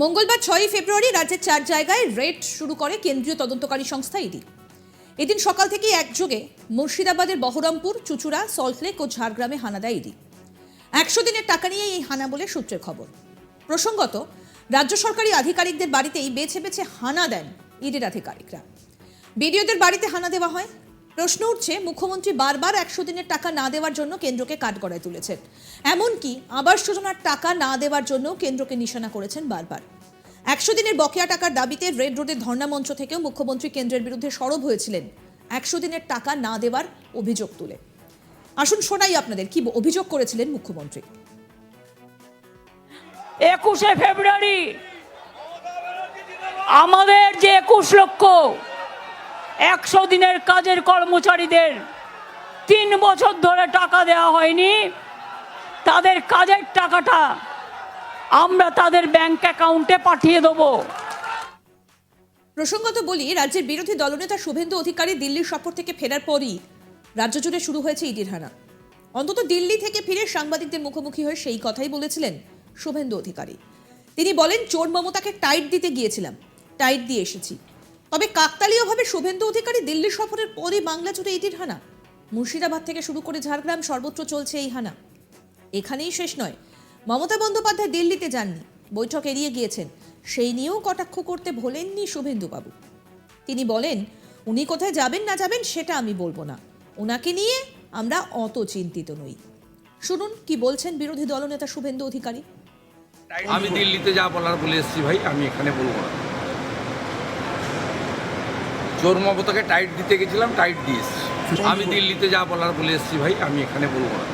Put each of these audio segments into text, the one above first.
মঙ্গলবার ছয়ই ফেব্রুয়ারি রাজ্যের চার জায়গায় রেড শুরু করে কেন্দ্রীয় তদন্তকারী সংস্থা ইডি। এদিন সকাল থেকেই একযোগে মুর্শিদাবাদের বহরমপুর, চুচুড়া সল্টলেক ও ঝাড়গ্রামে হানা দেয় ইডি। একশো দিনের টাকা নিয়ে এই হানা বলে সূত্রের খবর। প্রসঙ্গত, রাজ্য সরকারি আধিকারিকদের বাড়িতেই বেছে বেছে হানা দেন ইডির আধিকারিকরা। বিডিওদের বাড়িতে হানা দেওয়া হয় প্রশ্ন উঠছে, মুখ্যমন্ত্রী বারবার একশো দিনের টাকা না দেওয়ার জন্য কেন্দ্রকে কাঠগড়ায় তুলেছেন এমনকি আবাস যোজনার টাকা না দেওয়ার জন্য কেন্দ্রকে নিশানা করেছেন বারবার। একশো দিনের বকেয়া টাকার দাবিতে রেড রোডের ধর্ণা মঞ্চ থেকেও মুখ্যমন্ত্রী কেন্দ্রের বিরুদ্ধে সরব হয়েছিলেন একশো দিনের টাকা না দেওয়ার অভিযোগ তুলে। আসুন শোনাই আপনাদের, কি অভিযোগ করেছিলেন মুখ্যমন্ত্রী? একুশে ফেব্রুয়ারি আমাদের যে একুশ লক্ষ একশো দিনের কাজের কর্মচারীদের তিন বছর ধরে টাকা দেওয়া হয়নি। তাদের কাজের টাকাটা আমরা তাদের ব্যাংক অ্যাকাউন্টে পাঠিয়ে দেবো। প্রসঙ্গত বলি, রাজ্যের বিরোধী দলনেতা শুভেন্দু অধিকারী দিল্লির সফর থেকে ফেরার পরই রাজ্য জুড়ে শুরু হয়েছে ইডির হানা। অন্তত দিল্লি থেকে ফিরে সাংবাদিকদের মুখোমুখি হয়ে সেই কথাই বলেছিলেন শুভেন্দু অধিকারী। তিনি বলেন, চোর মমতাকে টাইট দিতে গিয়েছিলাম। টাইট দিয়ে এসেছি। তবে কাকতালীয়ভাবে শুভেন্দু অধিকারী দিল্লি সফরের পরই বাংলা জুড়ে ইডির হানা। মুর্শিদাবাদ থেকে শুরু করে ঝাড়গ্রাম সর্বত্র চলছে এই হানা। এখানেই শেষ নয়, মমতা বন্দ্যোপাধ্যায় দিল্লিতে যাননি। বৈঠক এড়িয়ে গিয়েছেন। সেই নিয়েও কটাক্ষ করতে ভোলেননি শুভেন্দুবাবু। তিনি বলেন, উনি কোথায় যাবেন না যাবেন সেটা আমি বলব না। ওনাকে নিয়ে আমরা অত চিন্তিত নই। শুনুন কি বলছেন বিরোধী দলনেতা শুভেন্দু অধিকারী। আমি দিল্লিতে যা বলার বলে এসেছি ভাই, আমি এখানে বলব না। মমতাকে টাইট দিতে গেছিলাম টাইট দিয়ে আমি দিল্লিতে যা বলার বলে এসেছি ভাই আমি এখানে বলব না।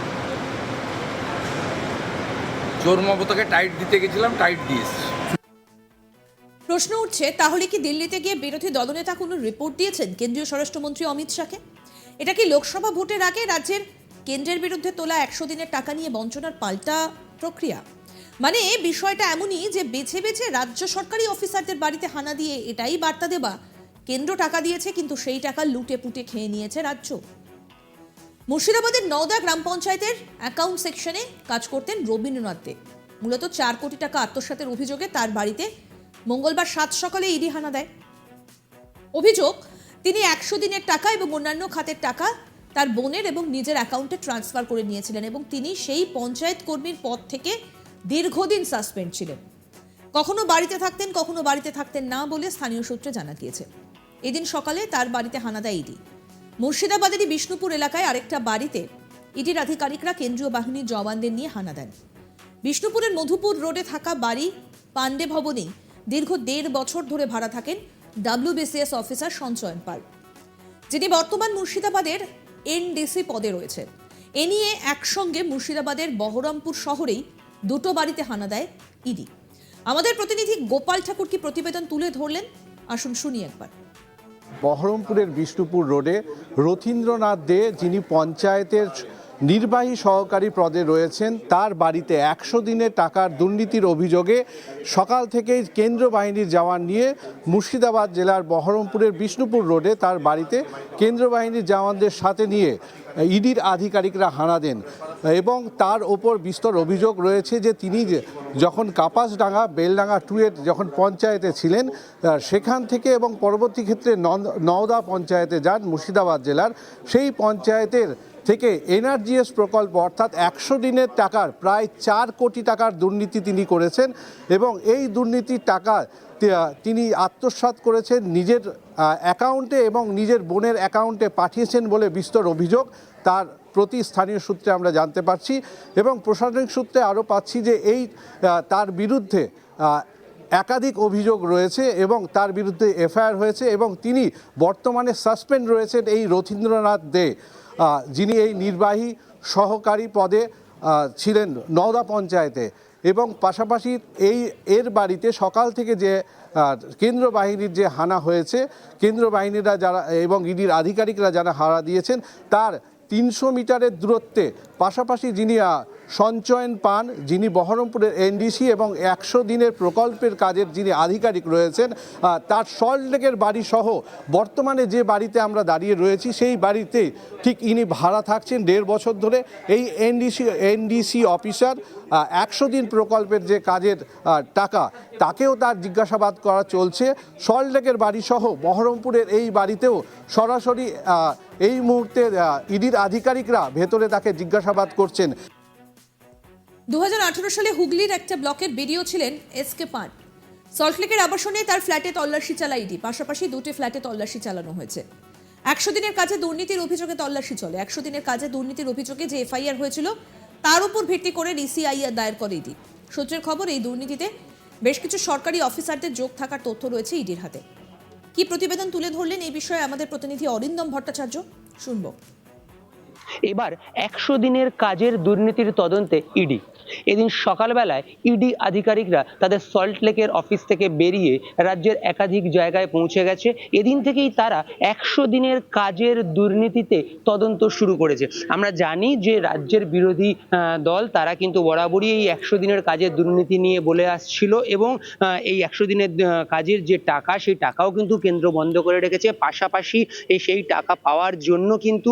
মমতাকে টাইট দিতে গেছিলাম টাইট দিয়ে প্রশ্ন উঠছে তাহলে কি দিল্লিতে গিয়ে বিরোধী দলনেতা কোনো রিপোর্ট দিয়েছেন কেন্দ্রীয় স্বরাষ্ট্রমন্ত্রী অমিত শাহকে? এটা কি লোকসভা ভোটের আগে রাজ্যের কেন্দ্রের বিরুদ্ধে তোলা একশো দিনের টাকা নিয়ে বঞ্চনার পাল্টা প্রক্রিয়া? মানে বিষয়টা এমনই যে বেছে বেছে রাজ্য সরকারি অফিসারদের বাড়িতে হানা দিয়ে এটাই বার্তা দেবা কেন্দ্র টাকা দিয়েছে, কিন্তু সেই টাকা লুটে পুটে খেয়ে নিয়েছে রাজ্য। মুর্শিদাবাদের নওদা গ্রাম পঞ্চায়েতের অ্যাকাউন্ট সেকশনে কাজ করতেন রবীন্দ্রনাথ দে। মূলত চার কোটি টাকা আত্মসাতের অভিযোগে তার বাড়িতে মঙ্গলবার সাত সকালে ইডি হানা দেয়। অভিযোগ, তিনি একশো দিনের টাকা এবং অন্যান্য খাতের টাকা তার বোনের এবং নিজের অ্যাকাউন্টে ট্রান্সফার করে নিয়েছিলেন এবং তিনি সেই পঞ্চায়েত কর্মীর পদ থেকে দীর্ঘদিন সাসপেন্ড ছিলেন। কখনো বাড়িতে থাকতেন, কখনো বাড়িতে থাকতেন না বলে স্থানীয় সূত্রে জানা গিয়েছে। এদিন সকালে তার বাড়িতে হানা দেয় ইডি। মুর্শিদাবাদেরই বিষ্ণুপুর এলাকায় আরেকটা বাড়িতে ইডির আধিকারিকরা কেন্দ্রীয় বাহিনীর জওয়ানদের নিয়ে হানা দেন। বিষ্ণুপুরের মধুপুর রোডে থাকা বাড়ি পাণ্ডে ভবনে দীর্ঘ দেড় বছর ধরে ভাড়া থাকেন ডাব্লিউবিসিএস অফিসার সঞ্চয়ন পাল। যিনি বর্তমান মুর্শিদাবাদের এনডিসি পদে রয়েছে। এ নিয়ে একসঙ্গে মুর্শিদাবাদের বহরমপুর শহরেই দুটো বাড়িতে হানা দেয় ইডি। আমাদের প্রতিনিধি গোপাল ঠাকুর কি প্রতিবেদন তুলে ধরলেন? আসুন শুনি একবার। বহরমপুরের বিষ্ণুপুর রোডে রথীন্দ্রনাথ দে, যিনি পঞ্চায়েতের নির্বাহী সহকারী পদে রয়েছেন, তার বাড়িতে একশো দিনে টাকার দুর্নীতির অভিযোগে সকাল থেকেই কেন্দ্র বাহিনীর জওয়ান নিয়ে মুর্শিদাবাদ জেলার বহরমপুরের বিষ্ণুপুর রোডে তার বাড়িতে কেন্দ্র বাহিনীর জওয়ানদের সাথে নিয়ে ইডির আধিকারিকরা হানা দেন। এবং তার ওপর বিস্তর অভিযোগ রয়েছে যে তিনি যখন কাপাসডাঙ্গা, বেলডাঙ্গা টুয়েট যখন পঞ্চায়েতে ছিলেন সেখান থেকে এবং পরবর্তী ক্ষেত্রে নওদা পঞ্চায়েতে যান, মুর্শিদাবাদ জেলার, সেই পঞ্চায়েতের থেকে এনআরজিএস প্রকল্প অর্থাৎ একশো দিনের টাকার, প্রায় চার কোটি টাকার দুর্নীতি তিনি করেছেন এবং এই দুর্নীতির টাকা তিনি আত্মসাৎ করেছেন, নিজের অ্যাকাউন্টে এবং নিজের বোনের অ্যাকাউন্টে পাঠিয়েছেন বলে বিস্তর অভিযোগ। তার প্রতি স্থানীয় সূত্রে আমরা জানতে পারছি এবং প্রশাসনিক সূত্রে আরও পাচ্ছি যে এই তার বিরুদ্ধে একাধিক অভিযোগ রয়েছে এবং তার বিরুদ্ধে এফআইআর হয়েছে এবং তিনি বর্তমানে সাসপেন্ড রয়েছেন এই রথীন্দ্রনাথ দে যিনি এই নির্বাহী সহকারী পদে ছিলেন নওদা পঞ্চায়েতে। এবং পাশাপাশি এই, এর বাড়িতে সকাল থেকে যে কেন্দ্র বাহিনীর যে হানা হয়েছে, কেন্দ্র বাহিনীরা যারা, এবং ইডির আধিকারিকরা যারা হারা দিয়েছেন, তার তিনশো মিটারের দূরত্বে। পাশাপাশি যিনি সঞ্চয়ন পান, যিনি বহরমপুরের এনডিসি এবং একশো দিনের প্রকল্পের কাজের যিনি আধিকারিক রয়েছেন তার সল্টলেকের বাড়ি সহ বর্তমানে যে বাড়িতে আমরা দাঁড়িয়ে রয়েছি, সেই বাড়িতে ঠিক ইনি ভাড়া থাকছেন দেড় বছর ধরে। এই এনডিসি এনডিসি অফিসার একশো দিন প্রকল্পের যে কাজের টাকা, তাকেও তার জিজ্ঞাসাবাদ করা চলছে। সল্টলেকের বাড়ি সহ বহরমপুরের এই বাড়িতেও সরাসরি এই মুহূর্তে ইডির আধিকারিকরা ভেতরে তাকে জিজ্ঞাসাবাদ করছেন। দুহাজার আঠারো সালে হুগলির একটা ব্লকের বেরিয়েও ছিলেন এস কে পান সল্টলেকের আবাসনে তার ফ্ল্যাটে তল্লাশি চালায় ইডি। পাশাপাশি দুটি ফ্ল্যাটে তল্লাশি চালানো হয়েছে। একশো দিনের কাজে দুর্নীতির অভিযোগে তল্লাশি চলে। একশো দিনের কাজে দুর্নীতির অভিযোগে যে এফআইআর হয়েছিল, তার উপর ভিত্তি করে ডিসিআইআর দায়ের করে ইডি। সূত্রের খবর, এই দুর্নীতিতে বেশ কিছু সরকারি অফিসারদের যোগ থাকার তথ্য রয়েছে ইডির হাতে। কি প্রতিবেদন তুলে ধরলেন এই বিষয়ে আমাদের প্রতিনিধি অরিন্দম ভট্টাচার্য? শুনব। এবার একশো দিনের কাজের দুর্নীতির তদন্তে ইডি। এদিন সকালবেলায় ইডি আধিকারিকরা তাদের সল্ট লেকের অফিস থেকে বেরিয়ে রাজ্যের একাধিক জায়গায় পৌঁছে গেছে। এদিন থেকেই তারা একশো দিনের কাজের দুর্নীতিতে তদন্ত শুরু করেছে। আমরা জানি যে রাজ্যের বিরোধী দল তারা কিন্তু বরাবরই এই একশো দিনের কাজের দুর্নীতি নিয়ে বলে আসছিল এবং এই একশো দিনের কাজের যে টাকা সেই টাকাও কিন্তু কেন্দ্র বন্ধ করে রেখেছে। পাশাপাশি সেই টাকা পাওয়ার জন্য কিন্তু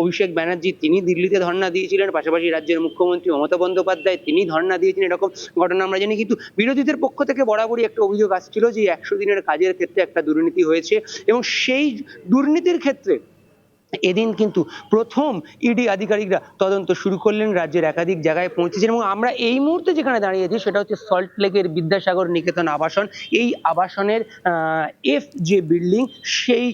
অভিষেক ব্যানার্জি তিনি দিল্লিতে ধর্ণা দিয়েছিলেন, পাশাপাশি রাজ্যের মুখ্যমন্ত্রী মমতা বন্দ্যোপাধ্যায় তিনি ধর্ণা দিয়েছেন এরকম ঘটনা আমরা জানি। কিন্তু বিরোধীদের পক্ষ থেকে বরাবরই একটা অভিযোগ আসছিল যে একশো দিনের কাজের ক্ষেত্রে একটা দুর্নীতি হয়েছে এবং সেই দুর্নীতির ক্ষেত্রে এদিন কিন্তু প্রথম ইডি আধিকারিকরা তদন্ত শুরু করলেন, রাজ্যের একাধিক জায়গায় পৌঁছেছেন এবং আমরা এই মুহূর্তে যেখানে দাঁড়িয়েছি সেটা হচ্ছে সল্ট লেকের বিদ্যাসাগর নিকেতন আবাসন। এই আবাসনের এফ যে বিল্ডিং সেই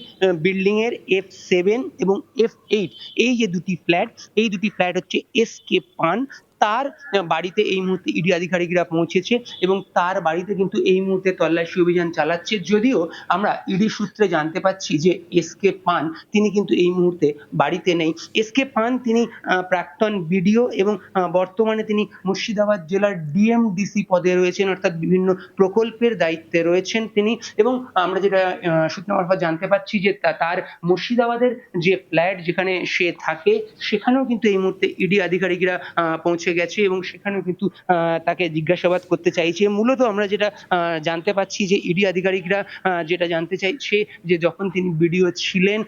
বিল্ডিংয়ের এফ সেভেন এবং এফ এইট এই যে দুটি ফ্ল্যাট এই দুটি ফ্ল্যাট হচ্ছে এস কে পান। তার বাড়িতে এই মুহূর্তে ইডি আধিকারিকরা পৌঁছেছে এবং তার বাড়িতে কিন্তু এই মুহূর্তে তল্লাশি অভিযান চালাচ্ছে। যদিও আমরা ইডি সূত্রে জানতে পাচ্ছি যে এস কে পান তিনি কিন্তু এই মুহূর্তে বাড়িতে নেই। এস কে পান তিনি প্রাক্তন বিডিও এবং বর্তমানে তিনি মুর্শিদাবাদ জেলার ডিএমডিসি পদে রয়েছেন অর্থাৎ বিভিন্ন প্রকল্পের দায়িত্বে রয়েছেন তিনি। এবং আমরা যেটা সূত্র মারফত জানতে পাচ্ছি যে তার মুর্শিদাবাদের যে ফ্ল্যাট যেখানে সে থাকে সেখানেও কিন্তু এই মুহূর্তে ইডি আধিকারিকরা আহ, পৌঁছে গেছে এবং সেখানেও কিন্তু তাকে জিজ্ঞাসাবাদ করতে চাইছে। মূলত আমরা যেটা জানতে পাচ্ছি যে ইডি আধিকারিকরা যেটা জানতে চাইছে যে যখন তিনি বিডিও ছিলেন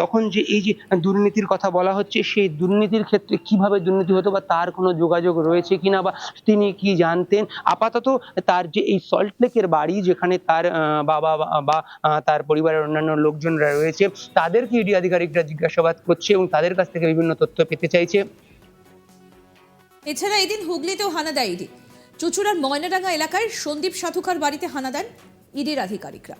তখন যে এই যে দুর্নীতির কথা বলা হচ্ছে, সেই দুর্নীতির ক্ষেত্রে কীভাবে দুর্নীতি হতো বা তার কোনো যোগাযোগ রয়েছে কিনা বা তিনি কি জানতেন? আপাতত তার যে এই সল্টলেকের বাড়ি যেখানে তার বাবা বা তার পরিবারের অন্যান্য লোকজনরা রয়েছে, তাদেরকে ইডি আধিকারিকরা জিজ্ঞাসাবাদ করছে এবং তাদের কাছ থেকে বিভিন্ন তথ্য পেতে চাইছে। এছাড়া এদিন হুগলিতেও হানা দেয় ইডি। চুচুড়ার ময়নাডাঙ্গা এলাকায় সন্দীপ সাধুকার বাড়িতে হানা দেন ইডির আধিকারিকরা।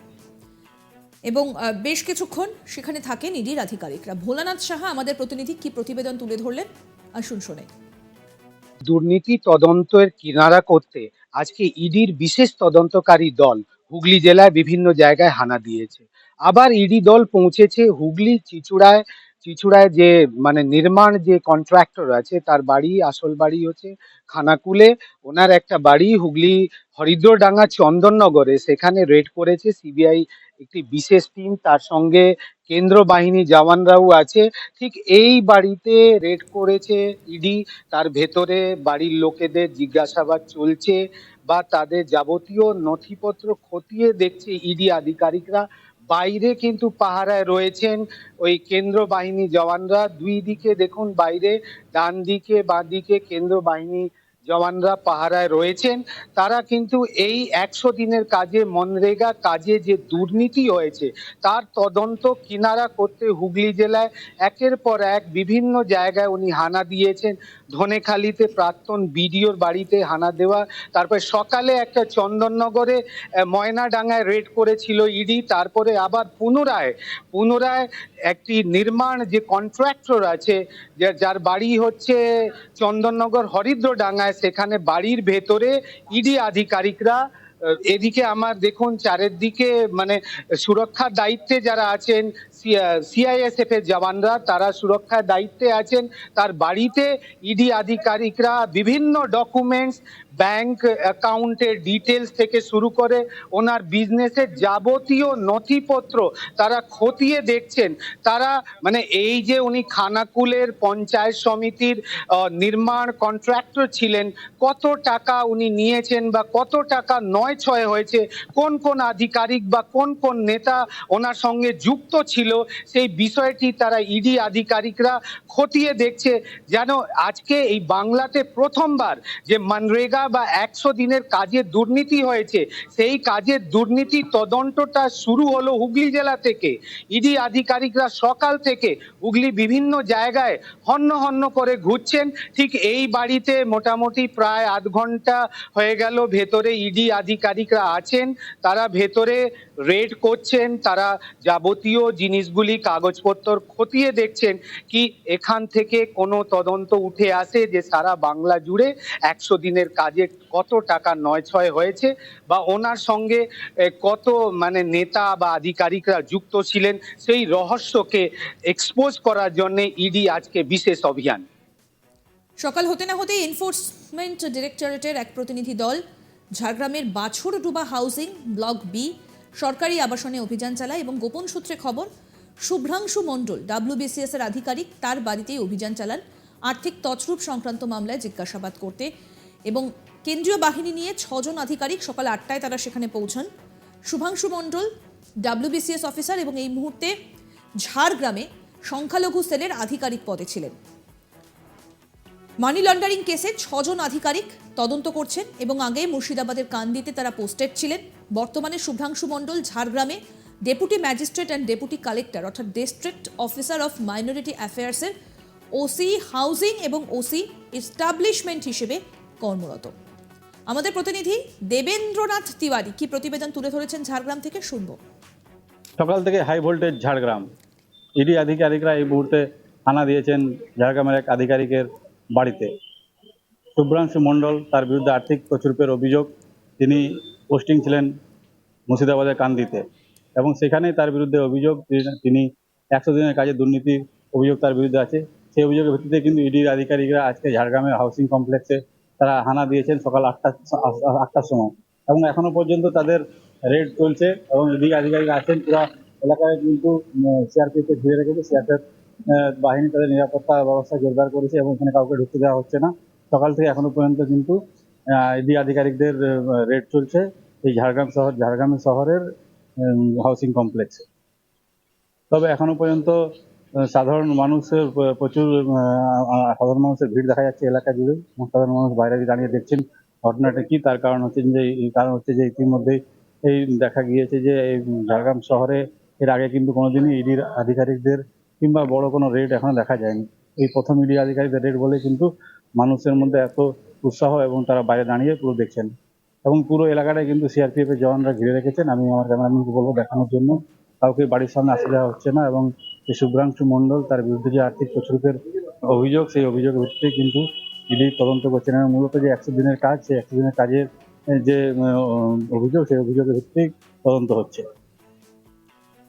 এবং বেশ কিছুক্ষণ সেখানে থাকেন ইডির আধিকারিকরা। ভোলানাথ সাহা আমাদের প্রতিনিধি কি প্রতিবেদন তুলে ধরলেন? আসুন শোনাই দুর্নীতি তদন্তের কিনারা করতে আজকে ইডির বিশেষ তদন্তকারী দল হুগলি জেলায় বিভিন্ন জায়গায় হানা দিয়েছে। আবার ইডি দল পৌঁছেছে হুগলি, চিচুড়ায় চিচুড়ায় যে মানে নির্মাণ যে কন্ট্রাক্টর আছে তার বাড়ি, আসল বাড়ি হচ্ছে খানাকুলে। ওনার একটা বাড়ি হুগলি হরিদ্রডাঙ্গা চন্দননগরে। সেখানে রেড করেছে সিবিআই একটি বিশেষ টিম তার সঙ্গে কেন্দ্র বাহিনী জওয়ানরাও আছে। ঠিক এই বাড়িতে রেড করেছে ইডি তার ভেতরে বাড়ির লোকেদের জিজ্ঞাসাবাদ চলছে বা তাদের যাবতীয় নথিপত্র খতিয়ে দেখছে ইডি আধিকারিকরা। বাইরে কিন্তু পাহারায় রয়েছেন ওই কেন্দ্র বাহিনী জওয়ানরা। দুই দিকে দেখুন বাইরে, ডান দিকে বাঁ দিকে কেন্দ্র বাহিনী জওয়ানরা পাহারায় রয়েছেন। তারা কিন্তু এই একশো দিনের কাজে মনরেগা কাজে যে দুর্নীতি হয়েছে, তার তদন্ত কিনারা করতে হুগলি জেলায় একের পর এক বিভিন্ন জায়গায় উনি হানা দিয়েছেন। ধনেখালিতে প্রাক্তন বিডিওর বাড়িতে হানা দেওয়া, তারপরে সকালে একটা চন্দননগরে ময়নাডাঙ্গায় রেড করেছিল ইডি তারপরে আবার পুনরায় পুনরায় একটি নির্মাণ যে কন্ট্রাক্টর আছে যার বাড়ি হচ্ছে চন্দননগর হরিদ্রডাঙ্গায়, সেখানে বাড়ির ভেতরে ইডি আধিকারিকরা এদিকে আমার দেখুন চারিদিকে মানে সুরক্ষার দায়িত্বে যারা আছেন সিআইএসএফ এর জওয়ানরা, তারা সুরক্ষার দায়িত্বে আছেন। তার বাড়িতে ইডি আধিকারিকরা বিভিন্ন ডকুমেন্টস ব্যাংক অ্যাকাউন্টের ডিটেলস থেকে শুরু করে ওনার বিজনেসের যাবতীয় নথিপত্র তারা খতিয়ে দেখছেন। তারা মানে এই যে উনি খানাকুলের পঞ্চায়েত সমিতির নির্মাণ কন্ট্রাক্টর ছিলেন, কত টাকা উনি নিয়েছেন বা কত টাকা নয় ছয় হয়েছে, কোন কোন আধিকারিক বা কোন কোন নেতা ওনার সঙ্গে যুক্ত ছিল সেই বিষয়টি তারা ইডি আধিকারিকরা খতিয়ে দেখছে যেন আজকে এই বাংলাতে প্রথমবার যে মানরেগা বা একশো দিনের কাজে দুর্নীতি হয়েছে, সেই কাজের দুর্নীতি তদন্তটা শুরু হলো হুগলি জেলা থেকে। ইডি আধিকারিকরা সকাল থেকে হুগলি বিভিন্ন জায়গায় হন্য হন্য করে ঘুরছেন। ঠিক এই বাড়িতে মোটামুটি প্রায় আধ ঘণ্টা হয়ে গেল ভেতরে ইডি আধিকারিকরা আছেন। তারা ভেতরে রেড করছেন, তারা যাবতীয় জিনিসগুলি কাগজপত্র খতিয়ে দেখছেন কি এখান থেকে কোনো তদন্ত উঠে আসে যে সারা বাংলা জুড়ে একশো দিনের কাজে কত টাকা নয় ছয় হয়েছে বা ওনার সঙ্গে কত মানে নেতা বা আধিকারিকরা যুক্ত ছিলেন সেই রহস্যকে এক্সপোজ করার জন্য ইডি আজকে বিশেষ অভিযান। সকাল হতে না হতেই এনফোর্সমেন্ট ডিরেক্টরেটের এক প্রতিনিধি দল, ঝাড়গ্রামের বাছুরডুবা হাউসিং ব্লক বি সরকারি আবাসনে অভিযান চালায় এবং গোপন সূত্রে খবর, শুভ্রাংশু মণ্ডল, ডাব্লিউবিসিএস এর আধিকারিক, তার বাড়িতেই অভিযান চালান। আর্থিক তছরূপ সংক্রান্ত মামলায় জিজ্ঞাসাবাদ করতে এবং কেন্দ্রীয় বাহিনী নিয়ে ছজন আধিকারিক সকাল আটটায় তারা সেখানে পৌঁছান। শুভাংশু মণ্ডল, ডাব্লিউবিসিএস অফিসার এবং এই মুহূর্তে ঝাড়গ্রামে সংখ্যালঘু সেলের আধিকারিক পদে ছিলেন। মানি লন্ডারিং কেসে ছজন আধিকারিক তদন্ত করছেন এবং আগে মুর্শিদাবাদের কান্দিতে তারা পোস্টেড ছিলেন। বর্তমানে শুভ্রাংশু মণ্ডল ঝাড়গ্রামে deputy magistrate and deputy collector অর্থাৎ ডিস্ট্রিক্ট অফিসার অফ মাইনরিটি অ্যাফেয়ার্সের ওসি হাউজিং এবং ওসি এস্টাবলিশমেন্ট হিসেবে কর্মরত। আমাদের প্রতিনিধি দেবেন্দ্রনাথ তিওয়ারি কি প্রতিবেদন তুলে ধরেছেন ঝাড়গ্রাম থেকে শুনব। সকাল থেকে হাই ভোল্টেজ ঝাড়গ্রাম। ইডি আধিকারিকরা এই মুহূর্তে হানা দিয়েছেন। ঝাড়গ্রামের এক আধিকারিকের বাড়িতে। শুভ্রাংশু মণ্ডল তার বিরুদ্ধে আর্থিক প্রচুরপের অভিযোগ, তিনি পোস্টিং ছিলেন মুর্শিদাবাদের কান্দিতে এবং সেখানে তার বিরুদ্ধে অভিযোগ, তিনি- একশো দিনের কাজে দুর্নীতির অভিযোগ তার বিরুদ্ধে আছে। সেই অভিযোগের ভিত্তিতে কিন্তু ইডির আধিকারিকরা আজকে ঝাড়গ্রামের হাউসিং কমপ্লেক্সে তারা হানা দিয়েছেন সকাল আটটা আটটার সময় এবং এখনও পর্যন্ত তাদের রেড চলছে এবং ইডি আধিকারিক আছেন। পুরো এলাকায় কিন্তু সিআরপিএফ কে ঘিরে রেখেছে। সিআরপিএফ বাহিনী তাদের নিরাপত্তা ব্যবস্থা জোরদার করেছে এবং এখানে কাউকে ঢুকতে দেওয়া হচ্ছে না। সকাল থেকে এখনও পর্যন্ত কিন্তু ইডি আধিকারিকদের রেড চলছে এই ঝাড়গ্রাম শহর, ঝাড়গ্রাম শহরের হাউসিং কমপ্লেক্সে তবে এখনও পর্যন্ত সাধারণ মানুষের প্রচুর সাধারণ মানুষের ভিড় দেখা যাচ্ছে এলাকা জুড়ে সাধারণ মানুষ বাইরে দাঁড়িয়ে দেখছেন ঘটনাটা কি, তার কারণ হচ্ছে যে কারণ হচ্ছে যে ইতিমধ্যেই এই দেখা গিয়েছে যে, এই ঝাড়গ্রাম শহরে এর আগে কিন্তু কোনোদিনই ইডির আধিকারিকদের কিংবা বড় কোনো রেড এখনও দেখা যায়নি। এই প্রথম ইডি আধিকারিকদের রেড বলে কিন্তু মানুষের মধ্যে এত উৎসাহ এবং তারা বাইরে দাঁড়িয়ে পুরো দেখছেন। এবং পুরো এলাকাটায় কিন্তু সিআরপিএফ এর জওয়ানরা ঘিরে রেখেছেন। আমি আমার ক্যামেরাম্যানকে বলব দেখানোর জন্য। কাউকে বাড়ির সামনে আসতে দেওয়া হচ্ছে না এবং যে শুভ্রাংশু মণ্ডল, তার বিরুদ্ধে যে আর্থিক প্রচুরপের অভিযোগ, সেই অভিযোগের ভিত্তিতে কিন্তু ইডি তদন্ত করছেন। এবং মূলত যে একশো দিনের কাজ, সেই একশো দিনের কাজের যে অভিযোগ, সেই অভিযোগের ভিত্তিতে তদন্ত হচ্ছে।